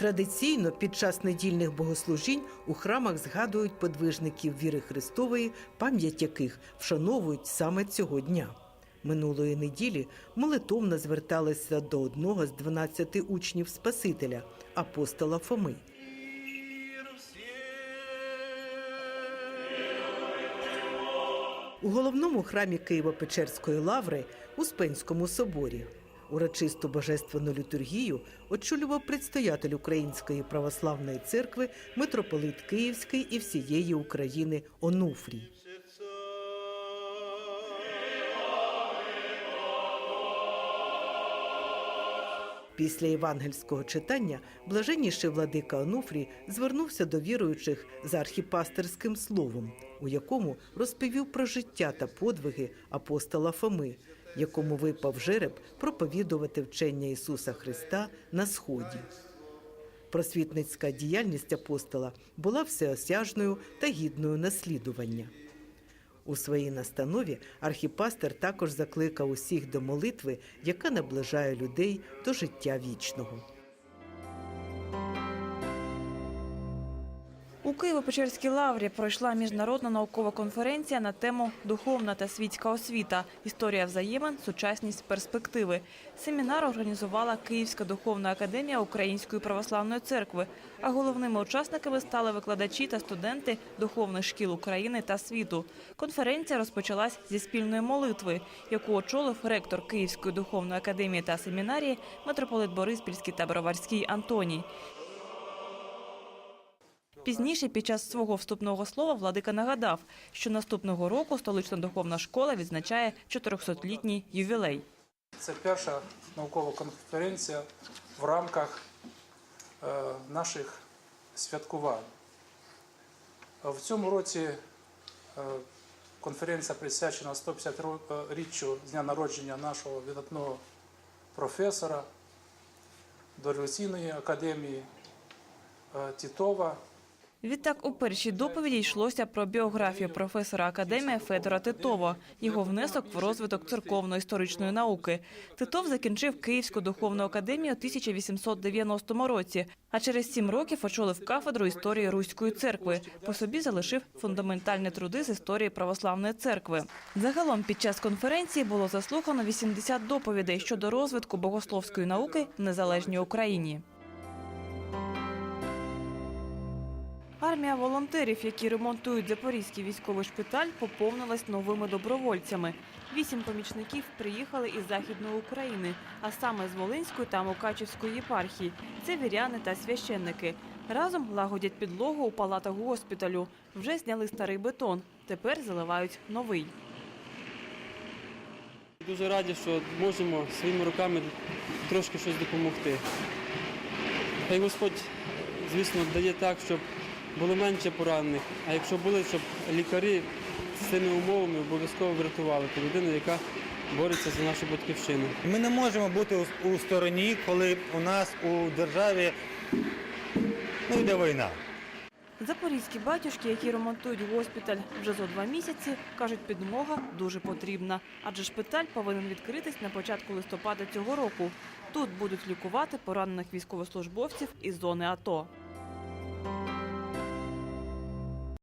Традиційно під час недільних богослужінь у храмах згадують подвижників віри Христової, пам'ять яких вшановують саме цього дня. Минулої неділі молитовно зверталися до одного з 12 учнів Спасителя, апостола Фоми. У головному храмі Києво-Печерської лаври у Спенському соборі урочисту божественну літургію очолював предстоятель Української православної церкви митрополит Київський і всієї України Онуфрій. Після євангельського читання блаженніший владика Онуфрій звернувся до віруючих за архіпастерським словом, у якому розповів про життя та подвиги апостола Фоми, якому випав жереб проповідувати вчення Ісуса Христа на сході. Просвітницька діяльність апостола була всеосяжною та гідною наслідування. У своїй настанові архіпастер також закликав усіх до молитви, яка наближає людей до життя вічного. У Києво-Печерській лаврі пройшла міжнародна наукова конференція на тему Духовна та світська освіта. Історія взаємин, сучасність, перспективи. Семінар організувала Київська духовна академія Української православної церкви. А головними учасниками стали викладачі та студенти духовних шкіл України та світу. Конференція розпочалась зі спільної молитви, яку очолив ректор Київської духовної академії та семінарії митрополит Бориспільський та Броварський Антоній. Пізніше, під час свого вступного слова, владика нагадав, що наступного року столична духовна школа відзначає 400-літній ювілей. Це перша наукова конференція в рамках е, наших святкувань. Е, В цьому році е, конференція присвячена 150-річчю з дня народження нашого видатного професора дореволюційної академії е, Тітова. Відтак, у першій доповіді йшлося про біографію професора академії Федора Титова, його внесок в розвиток церковно-історичної науки. Титов закінчив Київську духовну академію у 1890 році, а через сім років очолив кафедру історії Руської церкви. По собі залишив фундаментальні труди з історії православної церкви. Загалом під час конференції було заслухано 80 доповідей щодо розвитку богословської науки в незалежній Україні. Армія волонтерів, які ремонтують запорізький військовий шпиталь, поповнилась новими добровольцями. Вісім помічників приїхали із західної України, а саме з Волинської та Мукачівської єпархії. Це віряни та священники. Разом лагодять підлогу у палатах госпіталю. Вже зняли старий бетон. Тепер заливають новий. Дуже раді, що можемо своїми руками трошки щось допомогти. Хай Господь, звісно, дає так, щоб було менше поранених, а якщо були, щоб лікарі з цими умовами обов'язково врятували ту людину, яка бореться за нашу батьківщину. Ми не можемо бути у- стороні, коли у нас у державі ну, йде війна. Запорізькі батюшки, які ремонтують госпіталь вже зо два місяці, кажуть, підмога дуже потрібна, адже шпиталь повинен відкритись на початку листопада цього року. Тут будуть лікувати поранених військовослужбовців із зони АТО.